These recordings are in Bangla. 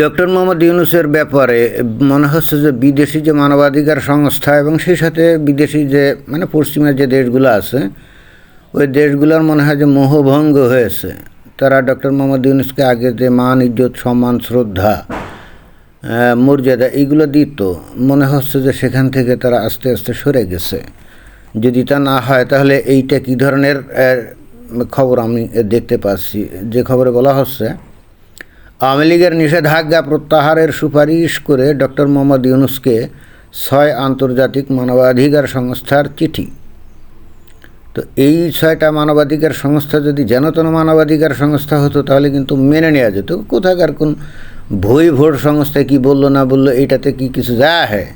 ডক্টর মোহাম্মদ ইউনুসের ব্যাপারে, মনে হচ্ছে যে বিদেশি যে মানবাধিকার সংস্থা এবং সেই সাথে বিদেশি যে মানে পশ্চিমের যে দেশগুলো আছে, ওই দেশগুলোর মনে হয় যে মোহভঙ্গ হয়েছে। তারা ডক্টর মোহাম্মদ ইউনুসকে আগে যে মান, ইজ্জত, সম্মান, শ্রদ্ধা মর্যাদা এইগুলো দিত, মনে হচ্ছে যে সেখান থেকে তারা আস্তে আস্তে সরে গেছে। যদি তা না হয়, তাহলে এইটা কী ধরনের খবর আমি দেখতে পাচ্ছি। যে খবরে বলা হচ্ছে আওয়ামী লীগের নিষেধাজ্ঞা প্রত্যাহারের সুপারিশ করে ডক্টর মোহাম্মদ ইউনুসকে ছয় আন্তর্জাতিক মানবাধিকার সংস্থার চিঠি। তো এই ছয়টা মানবাধিকার সংস্থা যদি যেনতন মানবাধিকার সংস্থা হতো, তাহলে কিন্তু মেনে নেওয়া যেত। কোথাকার কোন ভই ভোট সংস্থা কি বলল, না বলল এইটাতে কি কিছু যায়? হ্যাঁ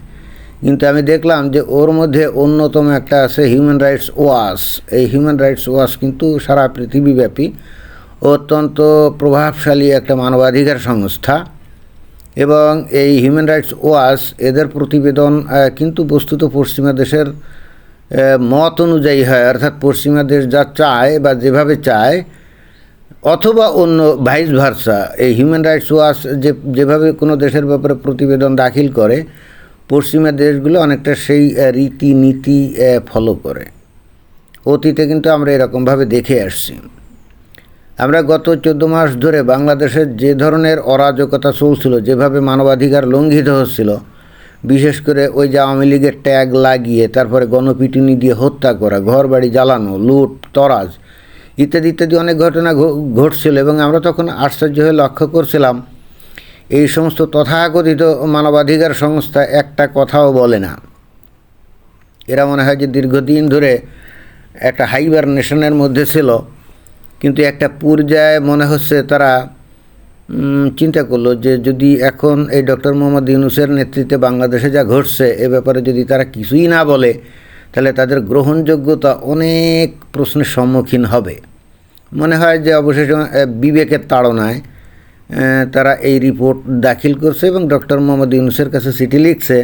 কিন্তু আমি দেখলাম যে ওর মধ্যে অন্যতম একটা আছে হিউম্যান রাইটস ওয়াচ। এই হিউম্যান রাইটস ওয়াচ কিন্তু সারা পৃথিবীব্যাপী অত্যন্ত প্রভাবশালী একটা মানবাধিকার সংস্থা এবং এই হিউম্যান রাইটস ওয়াচ এদের প্রতিবেদন কিন্তু বস্তুত পশ্চিমা দেশের মত অনুযায়ী হয়, অর্থাৎ পশ্চিমা দেশ যা চায় বা যেভাবে চায়, অথবা অন্য ভাইস ভার্সা এই হিউম্যান রাইটস ওয়াচ যে, যেভাবে কোনো দেশের ব্যাপারে প্রতিবেদন দাখিল করে, পশ্চিমা দেশগুলো অনেকটা সেই রীতিনীতি ফলো করে। অতীতে কিন্তু আমরা এরকমভাবে দেখে আসছি। আমরা গত চোদ্দ মাস ধরে বাংলাদেশের যে ধরনের অরাজকতা চলছিল, যেভাবে মানবাধিকার লঙ্ঘিত হচ্ছিল, বিশেষ করে ওই যে আওয়ামী লীগের ট্যাগ লাগিয়ে, তারপরে গণপিটুনি দিয়ে হত্যা করা ঘর বাড়ি জ্বালানো, লুট, তরাজ ইত্যাদি ইত্যাদি অনেক ঘটনা ঘটছিল এবং আমরা তখন আশ্চর্য হয়ে লক্ষ্য করছিলাম, এই সমস্ত তথাকথিত মানবাধিকার সংস্থা একটা কথাও বলে না। এরা মনে হয় যে দীর্ঘদিন ধরে একটা হাইবার নেশনের মধ্যে ছিল। কিন্তু একটা পর্যায়ে মনে হচ্ছে তারা চিন্তা করল যে যদি এখন এই ডক্টর মোহাম্মদ ইউনুসের নেতৃত্বে বাংলাদেশে যা ঘটছে, এ ব্যাপারে যদি তারা কিছুই না বলে, তাহলে তাদের গ্রহণযোগ্যতা অনেক প্রশ্নের সম্মুখীন হবে। মনে হয় যে অবশেষে বিবেকের তাড়নায় তারা এই রিপোর্ট দাখিল করছে এবং ডক্টর মোহাম্মদ ইউনুসের কাছে চিঠি লিখছে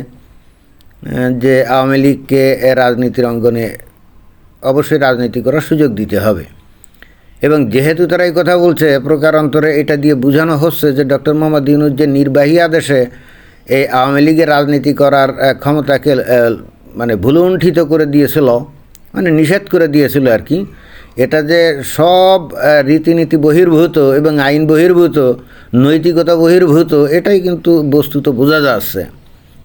যে আওয়ামী লীগকে রাজনীতির অঙ্গনে অবশ্যই রাজনীতি করার সুযোগ দিতে হবে। এবং যেহেতু তারা এই কথা বলছে প্রকার অন্তরে এটা দিয়ে বোঝানো হচ্ছে যে ডক্টর মোহাম্মদ ইউনুস যে নির্বাহী আদেশে এই আওয়ামী লীগের রাজনীতি করার ক্ষমতাকে মানে ভুলুণ্ঠিত করে দিয়েছিল মানে নিষেধ করে দিয়েছিল আর কি, এটা যে সব রীতিনীতি বহির্ভূত এবং আইন বহির্ভূত, নৈতিকতা বহির্ভূত, এটাই কিন্তু বস্তুত বোঝা যাচ্ছে।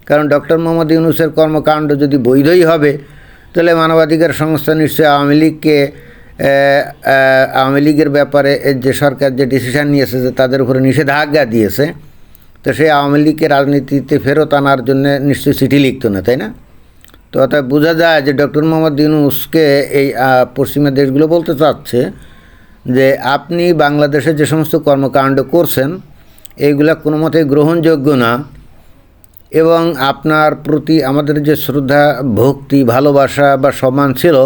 কারণ ডক্টর মোহাম্মদ ইউনুসের কর্মকাণ্ড যদি বৈধই হবে, তাহলে মানবাধিকার সংস্থা নিশ্চয়ই আওয়ামী লীগকে আওয়ামী লীগের ব্যাপারে যে সরকার যে ডিসিশন নিয়েছে যে তাদের উপরে নিষেধাজ্ঞা দিয়েছে, তো সেই আওয়ামী লীগকে রাজনীতিতে ফেরত আনার জন্য নিশ্চয়ই চিঠি লিখতো না, তাই না? তো অর্থাৎ বোঝা যায় যে ডক্টর মোহাম্মদ ইউনুসকে এই পশ্চিমা দেশগুলো বলতে চাচ্ছে যে আপনি বাংলাদেশে যে সমস্ত কর্মকাণ্ড করছেন, এইগুলা কোনো মতেই গ্রহণযোগ্য না এবং আপনার প্রতি আমাদের যে শ্রদ্ধা, ভক্তি, ভালোবাসা বা সম্মান ছিল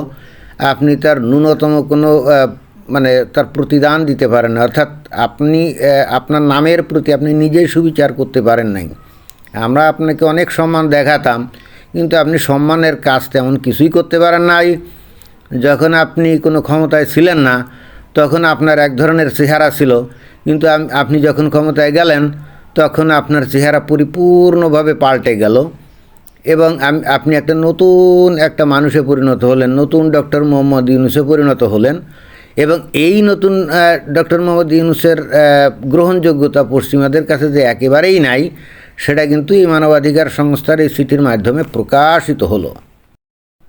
আপনি তার ন্যূনতম কোনো মানে তার প্রতিদান দিতে পারেন অর্থাৎ আপনি আপনার নামের প্রতি আপনি নিজেই সুবিচার করতে পারেন নাই। আমরা আপনাকে অনেক সম্মান দেখাতাম, কিন্তু আপনি সম্মানের কাজ তেমন কিছুই করতে পারেন নাই। যখন আপনি কোনো ক্ষমতায় ছিলেন না, তখন আপনার এক ধরনের চেহারা ছিল। কিন্তু আপনি যখন ক্ষমতায় গেলেন, তখন আপনার চেহারা পরিপূর্ণভাবে পাল্টে গেল। এবং আপনি একটা নতুন একটা মানুষে পরিণত হলেন, নতুন ডক্টর মোহাম্মদ ইউনুসে পরিণত হলেন এবং এই নতুন ডক্টর মোহাম্মদ ইউনুসের গ্রহণযোগ্যতা পশ্চিমাদের কাছে যে একেবারেই নাই, সেটা কিন্তু এই মানবাধিকার সংস্থার এই চিঠির মাধ্যমে প্রকাশিত হলো।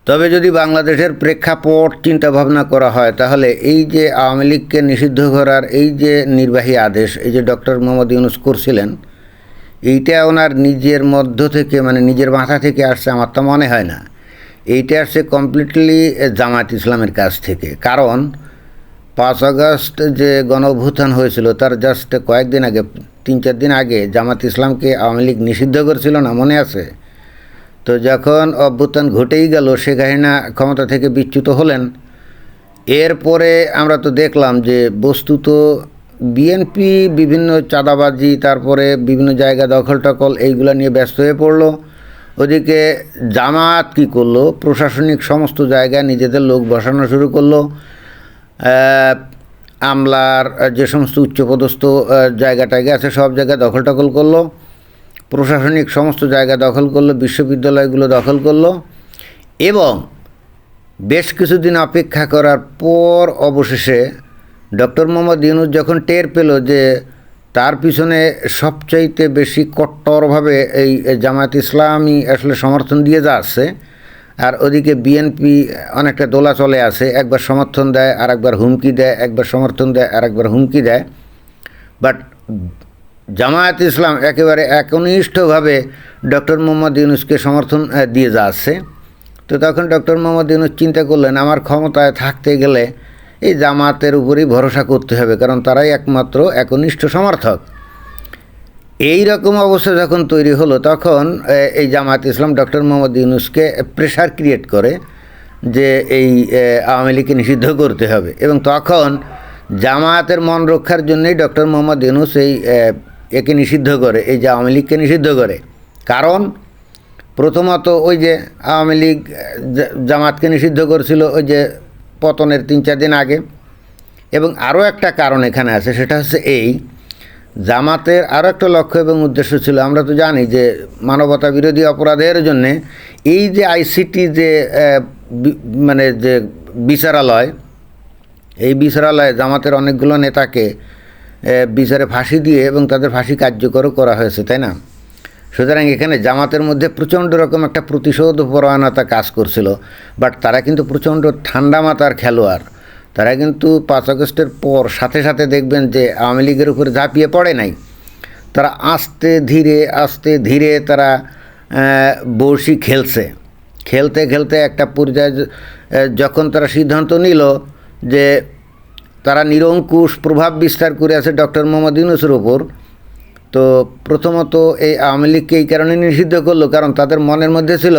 তবে যদি বাংলাদেশের প্রেক্ষাপট চিন্তা ভাবনা করা হয়, তাহলে এই যে আওয়ামী লীগকে নিষিদ্ধ করার এই যে নির্বাহী আদেশ, এই যে ডক্টর মোহাম্মদ ইউনুস করছিলেন এইটা ওনার নিজের মধ্য থেকে মানে নিজের মাথা থেকে আসছে আমার তো মনে হয় না। এইটা আসছে কমপ্লিটলি জামাত ইসলামের কাছ থেকে। কারণ পাঁচ আগস্ট যে গণ হয়েছিল, তার জাস্ট কয়েকদিন আগে, তিন চার দিন আগে জামাত ইসলামকে আওয়ামী লীগ নিষিদ্ধ করেছিল না, মনে আছে? তো যখন অভ্যুত্থান ঘটেই গেল শেখ হাসিনা ক্ষমতা থেকে বিচ্যুত হলেন। এরপরে আমরা তো দেখলাম যে বস্তুত বিএনপি, বিভিন্ন চাঁদাবাজি, তারপরে বিভিন্ন জায়গা দখল টকল এইগুলো নিয়ে ব্যস্ত হয়ে পড়ল। ওদিকে জামাত কি করল? প্রশাসনিক সমস্ত জায়গায় নিজেদের লোক বসানো শুরু করল। আমলার যে সমস্ত উচ্চপদস্থ জায়গা টায়গা আছে, সব জায়গায় দখল টখল করল। প্রশাসনিক সমস্ত জায়গা দখল করল, বিশ্ববিদ্যালয়গুলো দখল করল এবং বেশ কিছুদিন অপেক্ষা করার পর অবশেষে ডক্টর মোহাম্মদ ইউনুস যখন টের পেল যে তার পিছনে সবচাইতে বেশি কট্টরভাবে এই জামায়াত ইসলামী আসলে সমর্থন দিয়ে যাচ্ছে, আর ওদিকে বিএনপি অনেকটা দোলা চলে আছে, একবার সমর্থন দেয় আর একবার হুমকি দেয়, একবার সমর্থন দেয় আর একবার হুমকি দেয়। বাট জামায়াত ইসলাম একেবারে একনিষ্ঠভাবে ডক্টর মোহাম্মদ ইউনুসকে সমর্থন দিয়ে যাচ্ছে। তো তখন ডক্টর মোহাম্মদ ইউনুস চিন্তা করলেন, আমার ক্ষমতায় থাকতে গেলে এই জামাতের উপরেই ভরসা করতে হবে, কারণ তারাই একমাত্র একনিষ্ঠ সমর্থক। এই রকম অবস্থা যখন তৈরি হলো, তখন এই জামাত ইসলাম ডক্টর মোহাম্মদ ইউনুসকে প্রেশার ক্রিয়েট করে যে এই আওয়ামী লীগকে নিষিদ্ধ করতে হবে। এবং তখন জামায়াতের মন রক্ষার জন্যই ডক্টর মোহাম্মদ ইউনুস এই একে নিষিদ্ধ করে, এই যে আওয়ামী লীগকে নিষিদ্ধ করে। কারণ, প্রথমত ওই যে আওয়ামী লীগ জামাতকে নিষিদ্ধ করেছিল, ওই যে পতনের তিন চার দিন আগে। এবং আরও একটা কারণ এখানে আছে, সেটা হচ্ছে এই জামাতের আরও একটা লক্ষ্য এবং উদ্দেশ্য ছিল। আমরা তো জানি যে মানবতা বিরোধী অপরাধের জন্যে এই যে আইসিটি যে মানে যে বিচারালয়, এই বিচারালয়ে জামাতের অনেকগুলো নেতাকে বিচারে ফাঁসি দিয়ে এবং তাদের ফাঁসি কার্যকরও করা হয়েছে, তাই না? সুতরাং এখানে জামাতের মধ্যে প্রচণ্ড রকম একটা প্রতিশোধ পরায়ণতা কাজ করছিল বাট তারা কিন্তু প্রচণ্ড ঠান্ডা মাতার খেলোয়াড়। তারা কিন্তু পাঁচ আগস্টের পর সাথে সাথে দেখবেন যে আওয়ামী লীগের উপরে ঝাঁপিয়ে পড়ে নাই। তারা আস্তে ধীরে আস্তে ধীরে তারা বড়শি খেলছে। খেলতে খেলতে একটা পর্যায়ে যখন তারা সিদ্ধান্ত নিল যে তারা নিরঙ্কুশ প্রভাব বিস্তার করে আছে ডক্টর মোহাম্মদ ইউনুসের ওপর তো প্রথমত এই আওয়ামী লীগকে এই কারণে নিষিদ্ধ করল? কারণ তাদের মনের মধ্যে ছিল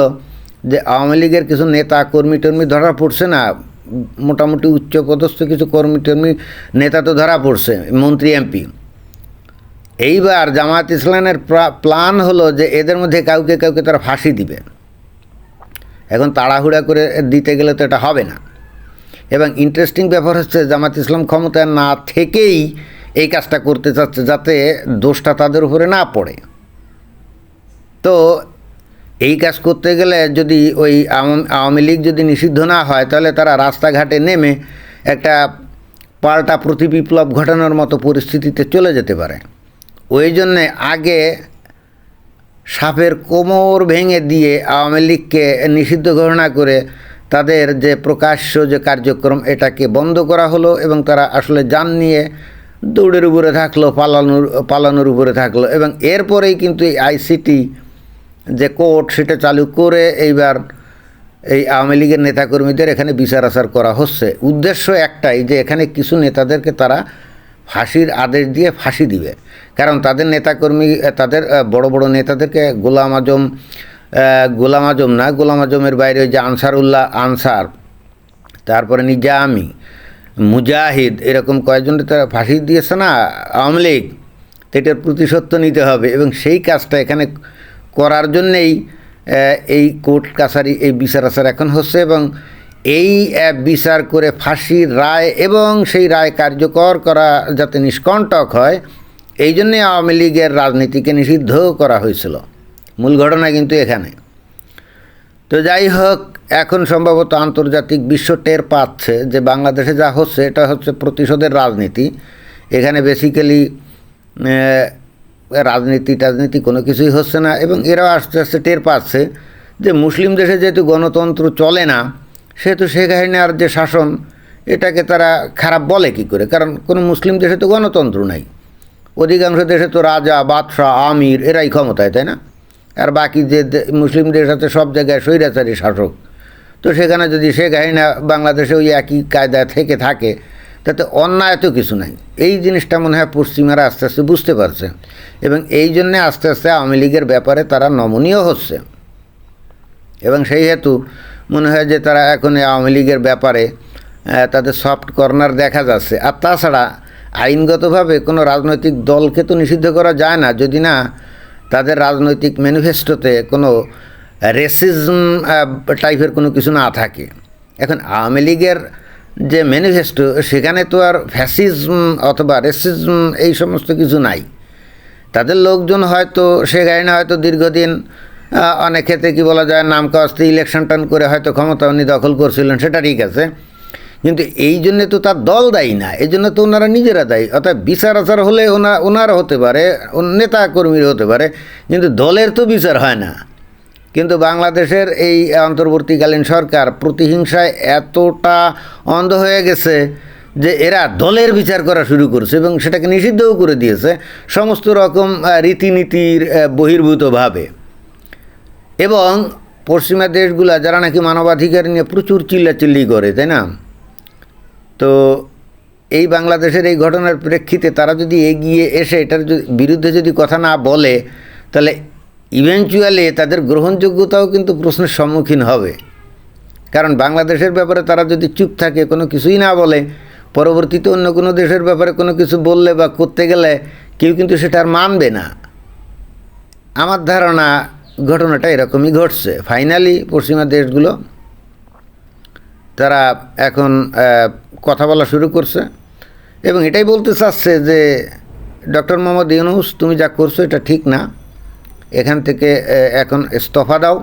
যে আওয়ামী লীগের কিছু নেতা, কর্মী টর্মী ধরা পড়ছে না। মোটামুটি উচ্চপদস্থ কিছু কর্মী টর্মী নেতা তো ধরা পড়ছে, মন্ত্রী, এমপি। এইবার জামায়াত ইসলামের প্ল্যান হলো যে এদের মধ্যে কাউকে কাউকে তারা ফাঁসি দিবে। এখন তাড়াহুড়া করে দিতে গেলে তো এটা হবে না। এবং ইন্টারেস্টিং ব্যাপার হচ্ছে জামাত ইসলাম ক্ষমতায় না থেকেই এই কাজটা করতে চাচ্ছে যাতে দোষটা তাদের উপরে না পড়ে। তো এই কাজ করতে গেলে যদি ওই আওয়ামী লীগ যদি নিষিদ্ধ না হয় তাহলে তারা রাস্তাঘাটে নেমে একটা পাল্টা প্রতিবিপ্লব ঘটানোর মতো পরিস্থিতিতে চলে যেতে পারে। ওই জন্যে আগে সাপের কোমর ভেঙে দিয়ে আওয়ামী লীগকে নিষিদ্ধ ঘোষণা করে তাদের যে প্রকাশ্য যে কার্যক্রম এটাকে বন্ধ করা হলো এবং তারা আসলে যান নিয়ে দৌড়ের উপরে থাকল, পালানোর পালানোর উপরে থাকল এবং এরপরেই কিন্তু এই আইসিটি যে কোর্ট সেটা চালু করে এইবার এই আওয়ামী লীগের নেতাকর্মীদের এখানে বিচার আচার করা হচ্ছে। উদ্দেশ্য একটাই যে এখানে কিছু নেতাদেরকে তারা ফাঁসির আদেশ দিয়ে ফাঁসি দিবে। কারণ তাদের নেতাকর্মী, তাদের বড় বড় নেতাদেরকে গোলাম আজম গোলাম আজম না, গোলাম আজমের বাইরে ওই যে আনসারুল্লাহ আনসার, তারপরে নিজামি মুজাহিদ, এরকম কয়েকজন তারা ফাঁসি দিয়েছে না, আওয়ামী লীগ এটার প্রতিশোধ নিতে হবে। এবং সেই কাজটা এখানে করার জন্যেই এই কোর্ট কাছারি এই বিচার আচার এখন হচ্ছে এবং এই বিচার করে ফাঁসির রায় এবং সেই রায় কার্যকর করা যাতে নিষ্কণ্টক হয়, এই জন্যে আওয়ামী লীগের রাজনীতিকে নিষিদ্ধ করা হয়েছিল। মূল ঘটনা কিন্তু এখানে। তো যাই হোক এখন সম্ভবত আন্তর্জাতিক বিশ্ব টের পাচ্ছে যে বাংলাদেশে যা হচ্ছে, এটা হচ্ছে প্রতিশোধের রাজনীতি। এখানে বেসিক্যালি রাজনীতি টাজনীতি কোনো কিছুই হচ্ছে না এবং এরাও আস্তে আস্তে টের পাচ্ছে যে মুসলিম দেশে যেহেতু গণতন্ত্র চলে না, সেহেতু শেখ হাসিনার যে শাসন, এটাকে তারা খারাপ বলে কি করে? কারণ কোনো মুসলিম দেশে তো গণতন্ত্র নাই। অধিকাংশ দেশে তো রাজা, বাদশাহ, আমির, এরাই ক্ষমতায়, তাই না? আর বাকি যে মুসলিম দেশ আছে, সব জায়গায় স্বৈরাচারী শাসক। তো সেখানে যদি শেখ হাসিনা বাংলাদেশে ওই একই কায়দায় থেকে থাকে, তাতে অন্যায় তো কিছু নাই। এই জিনিসটা মনে হয় পশ্চিমারা আস্তে আস্তে বুঝতে পারছে। এবং এই জন্যে আস্তে আস্তে আওয়ামী লীগের ব্যাপারে তারা নমনীয় হচ্ছে। এবং সেই হেতু মনে হয় যে তারা এখন আওয়ামী লীগের ব্যাপারে তাদের সফট কর্নার দেখা যাচ্ছে। আর তাছাড়া আইনগতভাবে কোনো রাজনৈতিক দলকে তো নিষিদ্ধ করা যায় না। যদি না, তাদের রাজনৈতিক ম্যানিফেস্টোতে কোনো রেসিজম টাইপের কোনো কিছু না থাকে। এখন আওয়ামী লীগের যে ম্যানিফেস্টো সেখানে তো আর ফ্যাসিজম অথবা রেসিজম এই সমস্ত কিছু নাই। তাদের লোকজন হয়তো, সে গাড়ি হয়তো দীর্ঘদিন অনেক ক্ষেত্রে কী বলা যায় নাম কাস্তে ইলেকশন টান করে হয়তো ক্ষমতা উনি দখল করছিলেন, সেটা ঠিক আছে। কিন্তু এই জন্যে তো তার দল দায়ী না, এই জন্য তো ওনারা নিজেরা দায়ী। অর্থাৎ বিচার আচার হলে ওনা ওনারা হতে পারে, নেতা কর্মীরা হতে পারে, কিন্তু দলের তো বিচার হয় না। কিন্তু বাংলাদেশের এই অন্তর্বর্তীকালীন সরকার প্রতিহিংসায় এতটা অন্ধ হয়ে গেছে যে এরা দলের বিচার করা শুরু করেছে এবং সেটাকে নিষিদ্ধও করে দিয়েছে সমস্ত রকম রীতিনীতির বহির্ভূতভাবে। এবং পশ্চিমা দেশগুলা যারা নাকি মানবাধিকার নিয়ে প্রচুর চিল্লাচিল্লি করে, তাই না? তো এই বাংলাদেশের এই ঘটনার প্রেক্ষিতে তারা যদি এগিয়ে এসে এটার বিরুদ্ধে যদি কথা না বলে, তাহলে ইভেনচুয়ালি তাদের গ্রহণযোগ্যতাও কিন্তু প্রশ্নের সম্মুখীন হবে। কারণ বাংলাদেশের ব্যাপারে তারা যদি চুপ থাকে, কোনো কিছুই না বলে, পরবর্তীতে অন্য কোনো দেশের ব্যাপারে কোনো কিছু বললে বা করতে গেলে কেউ কিন্তু সেটা আর মানবে না। আমার ধারণা ঘটনাটা এরকমই ঘটছে। ফাইনালি পশ্চিমা দেশগুলো তারা এখন কথা বলা শুরু করছে এবং এটাই বলতে চাচ্ছে যে, ডক্টর মোহাম্মদ ইউনুস, তুমি যা করছ এটা ঠিক না। এখান থেকে এখন ইস্তফা দাও,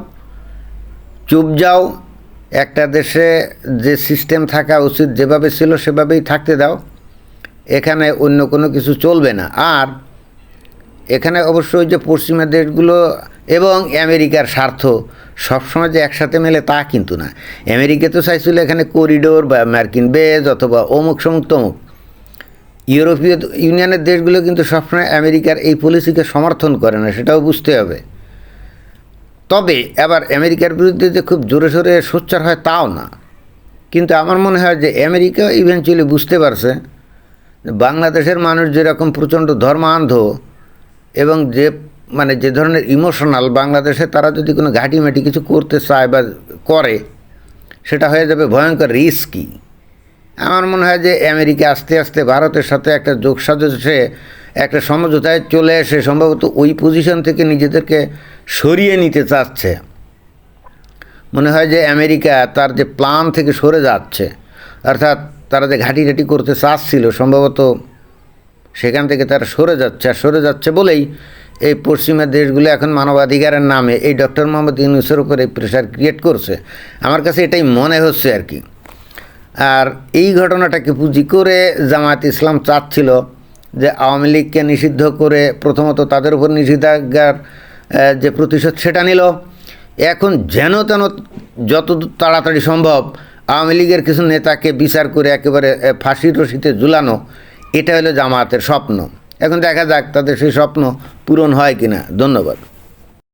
চুপ যাও, একটা দেশে যে সিস্টেম থাকা উচিত যেভাবে ছিল সেভাবেই থাকতে দাও, এখানে অন্য কোনো কিছু চলবে না। আর এখানে অবশ্যই যে পশ্চিমা দেশগুলো এবং আমেরিকার স্বার্থ সবসময় যে একসাথে মেলে তা কিন্তু না। আমেরিকা তো চাইছিল এখানে করিডোর বা মার্কিন বেজ অথবা অমুক সমুক তমুক ইউরোপীয় ইউনিয়নের দেশগুলো কিন্তু সবসময় আমেরিকার এই পলিসিকে সমর্থন করে না, সেটাও বুঝতে হবে। তবে এবার আমেরিকার বিরুদ্ধে যে খুব জোরে সোরে সোচ্চার হয় তাও না। কিন্তু আমার মনে হয় যে আমেরিকা ইভেনচুয়ালি বুঝতে পারছে বাংলাদেশের মানুষ যেরকম প্রচণ্ড ধর্মান্ধ এবং যে মানে যে ধরনের ইমোশনাল বাংলাদেশে তারা যদি কোনো ঘাঁটিমাটি কিছু করতে চায় বা করে, সেটা হয়ে যাবে ভয়ঙ্কর রিস্কি আমার মনে হয় যে আমেরিকা আস্তে আস্তে ভারতের সাথে একটা যোগসাজশে একটা সমঝোতায় চলে এসে সম্ভবত ওই পজিশন থেকে নিজেদেরকে সরিয়ে নিতে চাচ্ছে। মনে হয় যে আমেরিকা তার যে প্লান থেকে সরে যাচ্ছে, অর্থাৎ তারা যে ঘাঁটি ঘাঁটি করতে চাচ্ছিল, সম্ভবত সেখান থেকে তারা সরে যাচ্ছে। আর সরে যাচ্ছে বলেই এই পশ্চিমা দেশগুলো এখন মানবাধিকারের নামে এই ডক্টর মোহাম্মদ ইউনুসের উপরে প্রেশার ক্রিয়েট করছে। আমার কাছে এটাই মনে হচ্ছে আর কি। আর এই ঘটনাটাকে পুঁজি করে জামায়াত ইসলাম চাচ্ছিল যে আওয়ামী লীগকে নিষিদ্ধ করে প্রথমত তাদের উপর নিষেধাজ্ঞার যে প্রতিশোধ সেটা নিল। এখন যেন তেন যত তাড়াতাড়ি সম্ভব আওয়ামী লীগের কিছু নেতাকে বিচার করে একেবারে ফাঁসির রশিতে ঝুলানো, এটা হলো জামায়াতের স্বপ্ন। এখন দেখা যাক তাদের সেই স্বপ্ন পূরণ হয় কিনা। ধন্যবাদ।